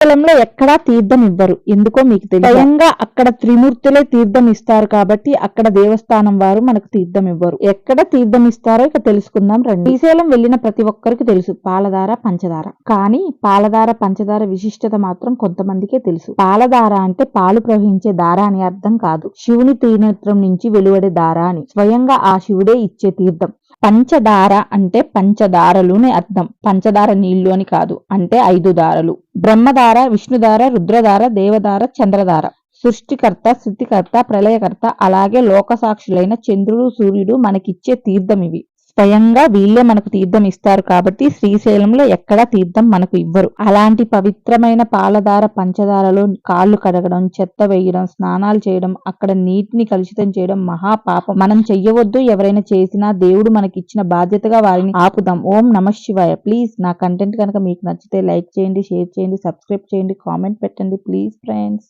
శ్రీశైలంలో ఎక్కడా తీర్థం ఇవ్వరు ఎందుకో మీకు తెలియదు. స్వయంగా అక్కడ త్రిమూర్తులే తీర్థం ఇస్తారు కాబట్టి అక్కడ దేవస్థానం వారు మనకు తీర్థం ఇవ్వరు ఎక్కడ తీర్థం ఇస్తారో ఇక తెలుసుకుందాం రండి. శ్రీశైలం వెళ్ళిన ప్రతి ఒక్కరికి తెలుసు. పాలధార పంచదార కానీ పాలధార పంచదార విశిష్టత మాత్రం కొంతమందికే తెలుసు. పాలధార అంటే పాలు ప్రవహించే దార అని అర్థం కాదు. శివుని త్రినేత్రం నుంచి వెలువడే దార అని. స్వయంగా ఆ శివుడే ఇచ్చే తీర్థం. పంచదార అంటే పంచదారలునే అర్థం. పంచదార నీళ్ళు అని కాదు అంటే ఐదు దారలు. బ్రహ్మధార విష్ణుధార రుద్రధార దేవధార చంద్రధార సృష్టికర్త స్థితికర్త ప్రళయకర్త అలాగే లోకసాక్షులైన చంద్రుడు సూర్యుడు మనకిచ్చే తీర్థం ఇవి. స్వయంగా వీళ్ళే మనకు తీర్థం ఇస్తారు కాబట్టి శ్రీశైలంలో ఎక్కడా తీర్థం మనకు ఇవ్వరు. అలాంటి పవిత్రమైన పాలధార పంచదారలో కాళ్ళు కడగడం చెత్త వేయడం స్నానాలు చేయడం అక్కడ నీటిని కలుషితం చేయడం మహా పాపం మనం చెయ్యవద్దు ఎవరైనా చేసినా దేవుడు మనకిచ్చిన బాధ్యతగా వారిని ఆపుదాం. ఓం నమ శివాయ. ప్లీజ్ నా కంటెంట్ కనుక మీకు నచ్చితే లైక్ చేయండి షేర్ చేయండి సబ్స్క్రైబ్ చేయండి కామెంట్ పెట్టండి ప్లీజ్ ఫ్రెండ్స్.